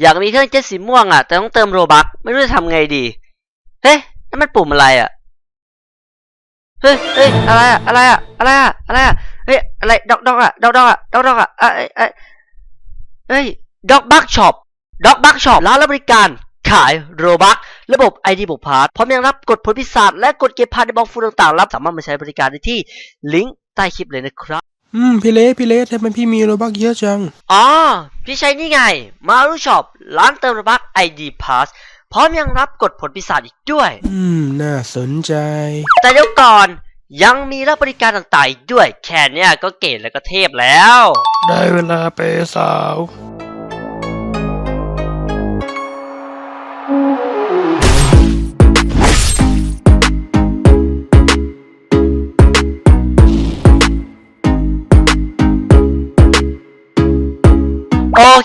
อยากมีเครื่องเจ็ตสีม่วงอะแต่ต้องเติมโรบักไม่รู้จะทำไงดี เฮ้ยนั่นมันปุ่มอะไรอะเฮ้ยเฮ้ยอะไรอะอะไรอะอะไรอะอะไรอะเฮ้ยอะไรดอกดอกอะดอกดอกอะดอกดอกอะเอ้ยเอ้ยเฮ้ยดอกบักช็อปด็อกบักช็อปร้านรับบริการขายโรบักระบบ ID บุกพาร์ทพร้อมยังรับกดผลพิศาจและกดเก็บพาร์ทในบล็อกฟูต่างๆ รับสามารถมาใช้บริการได้ที่ลิงก์ใต้คลิปเลยนะครับ อืมพี่เละพี่เละทำไมพี่มีโรบักเยอะจัง อ๋อ พี่ใช้นี่ไง มารูช็อปร้านเติมโรบัก ID Pass พร้อมยังรับกดผลพิศาจอีกด้วย อืม น่าสนใจ แต่เดี๋ยวก่อนยังมีรับบริการต่างๆอีกด้วย แค่เนี้ยก็เก๋และก็เทพแล้ว ได้เวลาเปย์สาว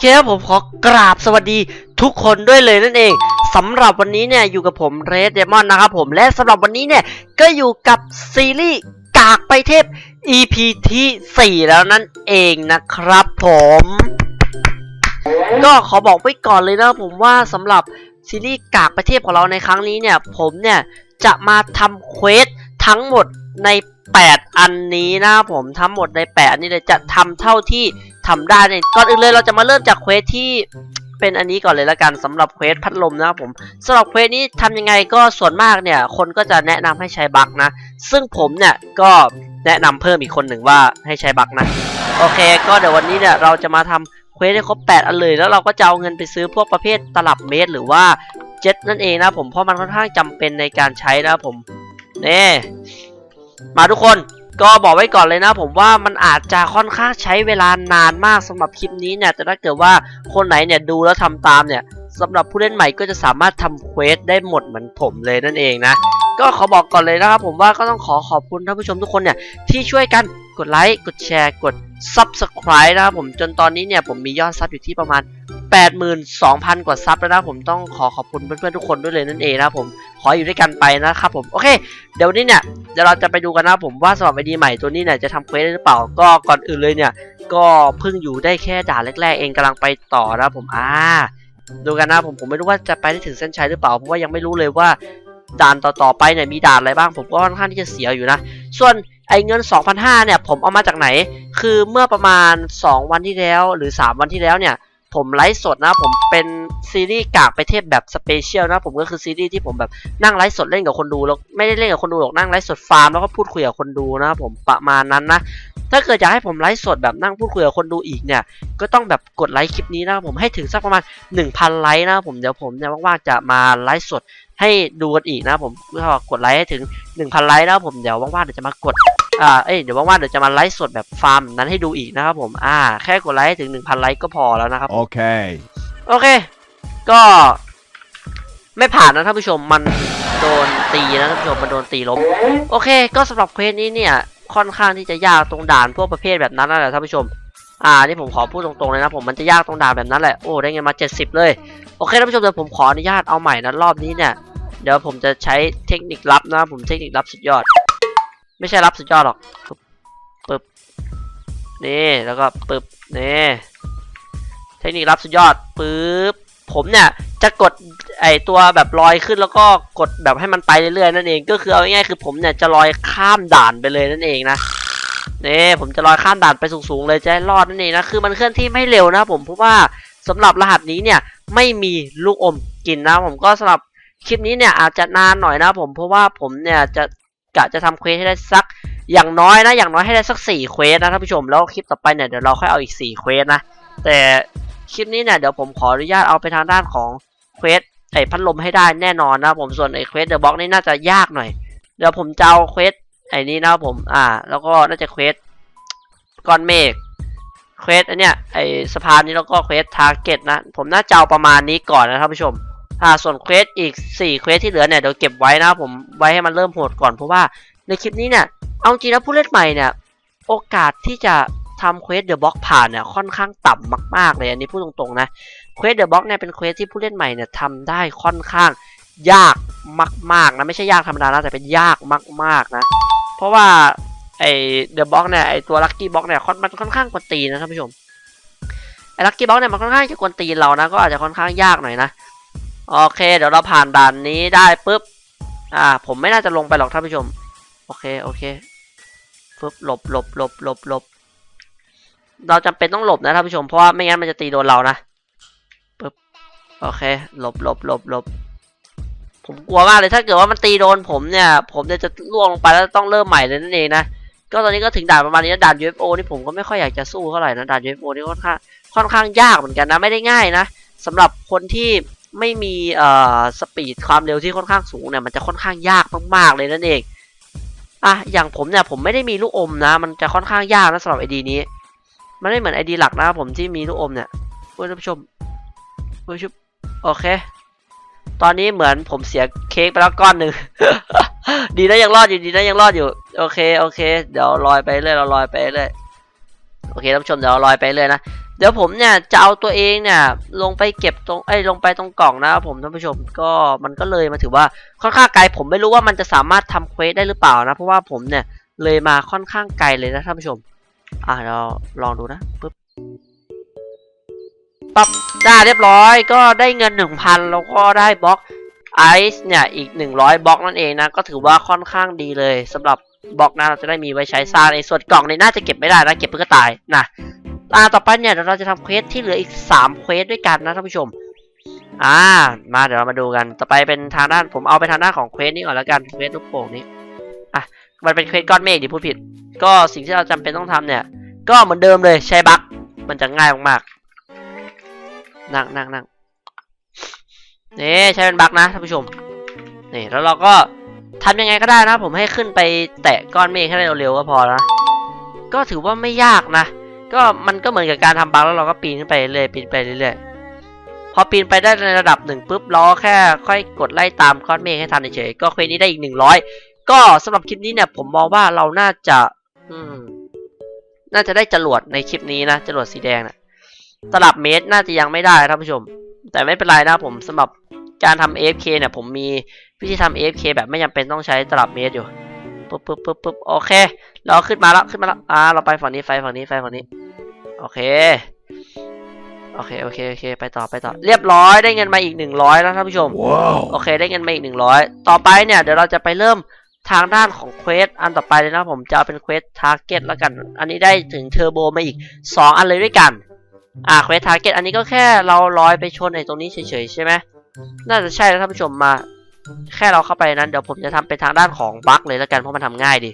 เคครับผมขอกราบสวัสดีทุกคนด้วยเลยนั่นเองสำหรับวันนี้เนี่ยอยู่กับผมเรดเดมอนนะครับผมและสำหรับวันนี้เนี่ยก็อยู่กับซีรีส์กากไปเทพ EP ที่4แล้วนั่นเองนะครับผม ก็ขอบอกไว้ก่อนเลยนะผมว่าสำหรับซีรีส์กากไปเทศของเราในครั้งนี้เนี่ยผมเนี่ยจะมาทำเควสทั้งหมดใน 8 อันนี้นะผมทั้งหมดใน 8 อันนี้เลยจะทำเท่าที่ ทำได้เนี่ยก่อนอื่นเลยเราจะมาเริ่มจากเควสที่เป็นอันนี้ก่อนเลยละกันสำหรับเควสพัดลมนะครับผมสำหรับเควสนี้ทำยังไงก็ส่วนมากเนี่ย คนก็จะแนะนำให้ใช้บักนะ ซึ่งผมเนี่ยก็แนะนำเพิ่มอีกคนหนึ่งว่าให้ใช้บักนะ โอเค ก็เดี๋ยววันนี้เนี่ยเราจะมาทำเควสให้ครบ 8 อันเลย แล้วเราก็จะเอาเงินไปซื้อพวกประเภทตลับเมตร หรือว่าเจ็ตนั่นเองนะผมเพราะมันค่อนข้างจำเป็นในการใช้นะผมเนี่มาทุกคน ก็บอกไว้ก่อนเลยนะ ผมว่ามันอาจจะค่อนข้างใช้เวลานานมากสำหรับคลิปนี้เนี่ยแต่ถ้าเกิดว่าคนไหนเนี่ยดูแล้วทำตามเนี่ยสำหรับผู้เล่นใหม่ก็จะสามารถทำเควสได้หมดเหมือนผมเลยนั่นเองนะ ก็ขอบอกก่อนเลยนะครับผมว่าก็ต้องขอขอบคุณท่านผู้ชมทุกคนเนี่ยที่ช่วยกันกดไลค์กดแชร์กด Subscribe นะครับผมจนตอนนี้เนี่ยผมมียอดซับอยู่ที่ประมาณ 82,000 กว่าซับแล้วนะผมต้องขอขอบคุณเพื่อนๆทุกคนด้วยเลยนั่นเองนะผมขออยู่ด้วยกันไปนะครับผมโอเค เดี๋ยวนี้เนี่ยเดี๋ยวเราจะไปดูกันนะผมว่าสำหรับไอดีใหม่ตัวนี้เนี่ยจะทำเควสได้หรือเปล่าก็ก่อนอื่นเลยเนี่ย ก็เพิ่งอยู่ได้แค่ด่านแรกๆเองกำลังไปต่อนะผมอ่าดูกันนะผมผมไม่รู้ว่าจะไปได้ถึงเส้นชัยหรือเปล่าเพราะว่ายังไม่รู้เลยว่าด่านต่อๆไปเนี่ยมีด่านอะไรบ้าง ผมก็ค่อนข้างที่จะเสียอยู่นะ ส่วนไอ้เงิน 2,500เนี่ยผมเอามาจากไหน คือเมื่อประมาณ 2 วันที่แล้วหรือ 3 วันที่แล้วเนี่ย ผมไลฟ์สดนะผมเป็นซีรีส์กากไปเทพแบบสเปเชียลนะผมก็คือซีรีส์ที่ผมแบบนั่งไลฟ์สดเล่นกับคนดูแล้วไม่ได้เล่นกับคนดูหรอกนั่งไลฟ์สดฟาร์มแล้วก็พูดคุยกับคนดูนะผมประมาณนั้นนะถ้าเกิดอยากให้ผมไลฟ์สดแบบนั่งพูดคุยกับคนดูอีกเนี่ย ก็ต้องแบบกดไลค์คลิปนี้นะผมให้ถึงสักประมาณ 1,000 ไลค์นะผมเดี๋ยวผมเนี่ยว่างๆจะมาไลฟ์สดให้ดูกันอีกนะผมเพื่อกดไลค์ให้ถึง 1,000 ไลค์นะผมเดี๋ยวว่างๆเดี๋ยวจะมากด อ่าเอ้ยเดี๋ยวว่างๆเดี๋ยวจะมาไลฟ์สดแบบฟาร์มนั้นให้ดูอีกนะครับผมอ่าแค่กดไลค์ให้ถึง 1,000 ไลค์ก็พอแล้วนะครับ Okay. โอเค ก็ไม่ผ่านนะท่านผู้ชมมันโดนตีนะท่านผู้ชมมันโดนตีล้มโอเค ก็สำหรับเควสนี้เนี่ยค่อนข้างที่จะยากตรงด่านพวกประเภทแบบนั้นนั่นแหละท่านผู้ชม อ่านี่ผมขอพูดตรงๆเลยนะผมมันจะยากตรงด่านแบบนั้นแหละโอ้ได้เงินมา 70 เลยโอเคท่านผู้ชมเดี๋ยวผมขออนุญาตเอาใหม่นะรอบนี้เนี่ยเดี๋ยวผมจะใช้เทคนิคลับนะผมเทคนิคลับสุดยอด ไม่ใช่ลับสุดยอดหรอกปึ๊บนี่แล้วก็ปึ๊บนี่เทคนิครับสุดยอดปึ๊บผมเนี่ยจะกดไอตัวแบบลอยขึ้นแล้วก็กดแบบให้มันไปเรื่อยๆนั่นเอง ก็คือเอาง่ายๆคือผมเนี่ยจะลอยข้ามด่านไปเลยนั่นเองนะนี่ผมจะลอยข้ามด่านไปสูงๆเลยจะให้รอดนั่นเองนะคือมันเคลื่อนที่ไม่เร็วนะผมเพราะว่าสำหรับรหัสนี้เนี่ยไม่มีลูกอมกินนะ ผมก็สำหรับคลิปนี้เนี่ยอาจจะนานหน่อยนะผมเพราะว่าผมเนี่ยจะ กะจะทำเควสให้ได้สักอย่างน้อยนะ อย่างน้อยให้ได้สักสี่เควสนะท่านผู้ชมแล้วคลิปต่อไปเนี่ยเดี๋ยวเราค่อยเอาอีกสี่เควสนะ แต่คลิปนี้เนี่ยเดี๋ยวผมขออนุญาตเอาไปทางด้านของเควสไอ้พัดลมให้ได้แน่นอนนะผมส่วนไอ้เควสเดอะบ็อกนี่น่าจะยากหน่อย เดี๋ยวผมจะเอาเควสไอ้นี้นะผมอ่า แล้วก็น่าจะเควสก้อนเมฆเควสอันเนี้ยไอ้สะพานนี้แล้วก็เควสทาร์เก็ตนะ ผมน่าจะเอาประมาณนี้ก่อนนะท่านผู้ชม อ่าส่วนเควสอีก4เควสที่เหลือเนี่ยเดี๋ยวเก็บไว้นะครับผมไว้ให้มันเริ่มโหดก่อนเพราะว่าในคลิปนี้เนี่ยเอาจริงนะผู้เล่นใหม่เนี่ยโอกาสที่จะทำเควสเดอะบล็อกผ่านเนี่ยค่อนข้างต่ำมากๆเลยอันนี้พูดตรงๆนะเควสเดอะบล็อกเนี่ยเป็นเควสที่ผู้เล่นใหม่เนี่ยทำได้ค่อนข้างยากมากๆนะไม่ใช่ยากธรรมดานะแต่เป็นยากมากๆนะ เพราะว่าไอเดอะบล็อกเนี่ยไอตัวลัคกี้บล็อกเนี่ยค่อนมันค่อนข้างกวนตีนะท่านผู้ชมไอลักกี้บล็อกเนี่ยมันค่อนข้างจะกวนตีเรานะก็อาจจะค่อนข้างยากหน่อยนะ โอเค เดี๋ยวเราผ่านด่านนี้ได้ปุ๊บ อ่า ผมไม่น่าจะลงไปหรอกท่านผู้ชม โอเค โอเคปุ๊บหลบหลบหลบหลบหลบ เราจำเป็นต้องหลบนะท่านผู้ชม เพราะว่าไม่งั้นมันจะตีโดนเรานะปุ๊บ โอเค หลบหลบหลบหลบ ผมกลัวมากเลย ถ้าเกิดว่ามันตีโดนผมเนี่ย ผมเนี่ยจะล่วงลงไปแล้วต้องเริ่มใหม่เลยนั่นเองนะ ก็ตอนนี้ก็ถึงด่านประมาณนี้นะด่าน UFO นี่ผมก็ไม่ค่อยอยากจะสู้เท่าไหร่นะ ด่าน UFO นี่ค่อนข้างค่อนข้างยากเหมือนกันนะ ไม่ได้ง่ายนะสำหรับคนที่ ไม่มีเอ่อสปีดความเร็วที่ค่อนข้างสูงเนี่ยมันจะค่อนข้างยากมากๆเลยนั่นเองอะอย่างผมเนี่ยผมไม่ได้มีลูกอมนะ มันจะค่อนข้างยากนะสำหรับไอดีนี้ มันไม่เหมือนไอดีหลักนะผมที่มีลูกอมเนี่ยเพื่อนผู้ชมเพื่อนผู้ชมโอเค ตอนนี้เหมือนผมเสียเค้กไปแล้วก้อนหนึ่งดีนะยังรอดอยู่ดีนะยังรอดอยู่ โอเคโอเค เดี๋ยวลอยไปเรื่อยเราลอยไปเรื่อยโอเคท่านผู้ชมเดี๋ยวลอยไปเรื่อยนะ เดี๋ยวผมเนี่ยจะเอาตัวเองเนี่ยลงไปเก็บตรงไอ้ยลงไปตรงกล่องนะครับผมท่านผู้ชมก็มันก็เลยมาถือว่าค่อนข้างไกลผมไม่รู้ว่ามันจะสามารถทำเควสได้หรือเปล่านะเพราะว่าผมเนี่ยเลยมาค่อนข้างไกลเลยนะท่านผู้ชม อะเราลองดูนะปึ๊บปั๊บได้เรียบร้อยก็ได้เงินหนึ่งพันแล้วก็ได้บล็อกไอซ์เนี่ยอีกหนึ่งร้อยบล็อกนั่นเองนะก็ถือว่าค่อนข้างดีเลยสำหรับบล็อกนะเราจะได้มีไว้ใช้สร้างในส่วนกล่องในน่าจะเก็บไม่ได้นะเก็บเพื่อก็ตายนะ อ่าต่อไปเนี่ยเดี๋ยวเราจะทำเควสที่เหลืออีกสามเควสด้วยกันนะท่านผู้ชม อ่า มาเดี๋ยวเรามาดูกัน ต่อไปเป็นทางด้านผมเอาไปทางด้านของเควสนี้ก่อนแล้วกันเควสลูกโป่งนี้ อะ มันเป็นเควสก้อนเมฆดิพูดผิด ก็สิ่งที่เราจำเป็นต้องทำเนี่ย ก็เหมือนเดิมเลยใช้บั๊กมันจะง่ายมากๆ นั่งนั่งนั่งนี่ใช้เป็นบั๊กนะท่านผู้ชม นี่แล้วเราก็ทำยังไงก็ได้นะ ผมให้ขึ้นไปแตะก้อนเมฆให้ได้เร็วๆก็พอนะ ก็ถือว่าไม่ยากนะ ก็มันก็เหมือนกับการทำบั๊กแล้วเราก็ปีนขึ้นไปเรื่อยปีนไปเรื่อยๆพอปีนไปได้ในระดับหนึ่งปุ๊บเราแค่ค่อยกดไล่ตามก้อนเมฆให้ทันเฉยก็เควสนี้ได้อีกหนึ่งร้อยก็สำหรับคลิปนี้เนี่ยผมมองว่าเราน่าจะ อืม น่าจะได้จรวดในคลิปนี้นะจรวดสีแดงนะตลับเมตรน่าจะยังไม่ได้ท่านผู้ชม แต่ไม่เป็นไรนะผมสำหรับการทำ AFK เนี่ยผมมีวิธีทำ AFK แบบไม่จำเป็นต้องใช้ตลับเมตรอยู่ ปุ๊บปุ๊บปุ๊บปุ๊บโอเค เราขึ้นมาแล้วขึ้นมาแล้วอ่าเราไปฝั่งนี้ไฟฝั่งนี้ไฟฝั่งนี้ โอเค โอเคโอเคโอเค ไปต่อไปต่อ เรียบร้อยได้เงินมาอีกหนึ่งร้อยแล้วท่านผู้ชมว้าวโอเค ได้เงินมาอีกหนึ่งร้อยต่อไปเนี่ยเดี๋ยวเราจะไปเริ่มทางด้านของเควสอันต่อไปเลยนะผมจะเอาเป็นเควสทาร์เก็ตแล้วกัน อันนี้ได้ถึงเทอร์โบมาอีกสองอันเลยด้วยกัน อ่าเควสทาร์เก็ตอันนี้ก็แค่เราลอยไปชนไอ้ตรงนี้เฉยๆใช่ไหมน่าจะใช่แล้วท่านผู้ชมมา แค่เราเข้าไปนั้นเดี๋ยวผมจะทำเป็นทางด้านของบั๊กเลยแล้วกันเพราะมันทำง่ายดี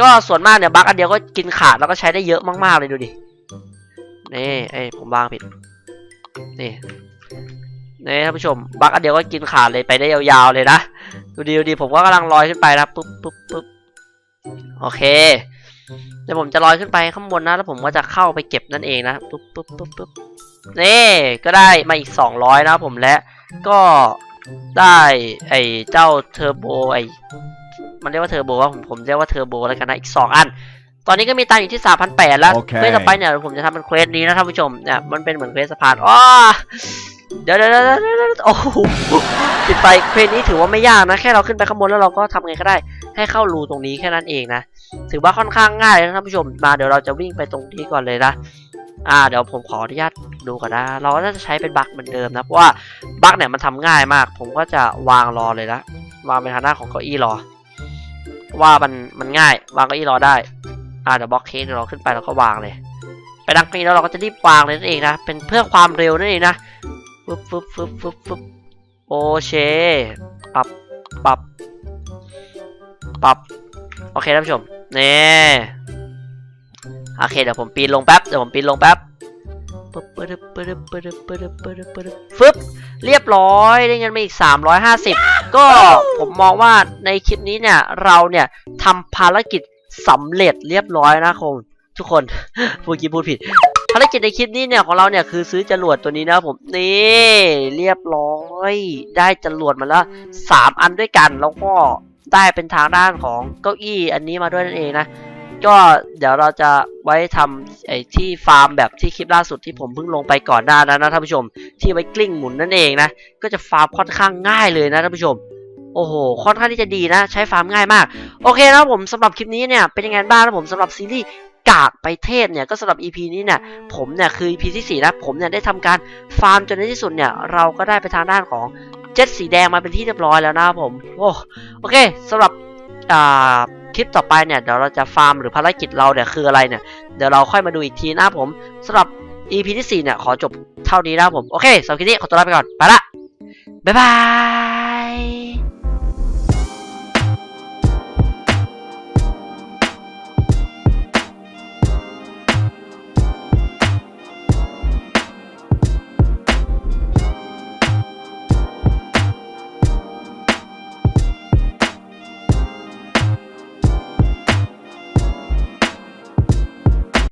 ก็ส่วนมากเนี่ยบั๊กอันเดียวก็กินขาดแล้วก็ใช้ได้เยอะมากๆเลยดูดิ นี่เอ้ผมวางผิด นี่นี่ท่านผู้ชมบักอันเดียวก็กินขาดเลยไปได้ยาวๆเลยนะ ดูดีดูดีผมก็กำลังลอยขึ้นไปนะปุ๊บปุ๊บปุ๊บโอเคเดี๋ยวผมจะลอยขึ้นไปข้างบนนะแล้วผมก็จะเข้าไปเก็บนั่นเองนะปุ๊บปุ๊บปุ๊บปุ๊บนี่ก็ได้มาอีกสองร้อยนะผมและก็ ได้ไอ้เจ้าเทอร์โบไอ้มันเรียกว่าเทอร์โบว่าผมผมเรียกว่าเทอร์โบแล้วกันนะอีกสองอัน ตอนนี้ก็มีตังค์อยู่ที่สามพันแปดแล้วโอเคเควสต่อไปเนี่ยผมจะทำเป็นเควสนี้นะท่านผู้ชมเนี่ยมันเป็นเหมือนเควสสะพานอ้อเดี๋ยวเดี๋ยวเดี๋ยวเดี๋ยวเดี๋ยวโอ้โหติดไฟเควสนี้ถือว่าไม่ยากนะแค่เราขึ้นไปข้างบนแล้วเราก็ทำไงก็ได้ ให้เข้ารูตรงนี้แค่นั้นเองนะถือว่าค่อนข้างง่ายนะท่านผู้ชมมาเดี๋ยวเราจะวิ่งไปตรงนี้ก่อนเลยนะ อ่าเดี๋ยวผมขออนุญาตดูก่อนนะ เราน่าจะใช้เป็นบั๊กเหมือนเดิมนะเพราะว่าบั๊กเนี่ยมันทำง่ายมาก ผมก็จะวางรอเลยนะวางเป็นทางหน้าของเก้าอี้รอ ว่ามันมันง่ายวางเก้าอี้รอได้ อ่าเดี๋ยวบล็อกเคสเดี๋ยวเราขึ้นไปแล้วก็วางเลยไปดังนี้แล้วเราก็จะรีบวางเลยนั่นเองนะเป็นเพื่อความเร็วนั่นเองนะฟึบฟึบฟึบฟึบฟึบโอเชปรับปรับปรับโอเคท่านผู้ชมนี่ โอเคเดี๋ยวผมปีนลงแป๊บเดี๋ยวผมปีนลงแป๊บฟึบเรียบร้อยได้เงินมาอีก 350 ก็ผมมองว่าในคลิปนี้เนี่ย เราเนี่ยทำภารกิจสำเร็จเรียบร้อยนะคงทุกคนพูดกี้พูดผิดภารกิจในคลิปนี้เนี่ยของเราเนี่ยคือซื้อจรวดตัวนี้นะผมนี่เรียบร้อย ได้จรวดมาแล้ว 3 อันด้วยกันแล้วก็ได้เป็นทางด้านของเก้าอี้อันนี้มาด้วยนั่นเองนะ ก็เดี๋ยวเราจะไว้ทำไอ้ที่ฟาร์มแบบที่คลิปล่าสุดที่ผมเพิ่งลงไปก่อนหน้านั้นนะท่านผู้ชม ที่ไว้กลิ้งหมุนนั่นเองนะ ก็จะฟาร์มค่อนข้างง่ายเลยนะท่านผู้ชมโอ้โห ค่อนข้างที่จะดีนะ ใช้ฟาร์มง่ายมาก โอเคนะผมสำหรับคลิปนี้เนี่ย เป็นยังไงบ้างนะผมสำหรับซีรีส์กากไปเทศเนี่ย ก็สำหรับ EP นี้เนี่ย ผมเนี่ย คือ EP ที่สี่นะ ผมเนี่ย ได้ทำการฟาร์มจนในที่สุดเนี่ย เราก็ได้ไปทางด้านของเจ็ตสีแดงมาเป็นที่เรียบร้อยแล้วนะครับผม โอ้โอเคสำหรับอ่า คลิปต่อไปเนี่ยเดี๋ยวเราจะฟาร์มหรือภารกิจเราเนี่ยคืออะไรเนี่ยเดี๋ยวเราค่อยมาดูอีกทีนะผมสำหรับ EP ที่สี่เนี่ยขอจบเท่านี้นะผมโอเคสำหรับคลิปนี้ขอตัวลาไปก่อนไปละบ๊ายบาย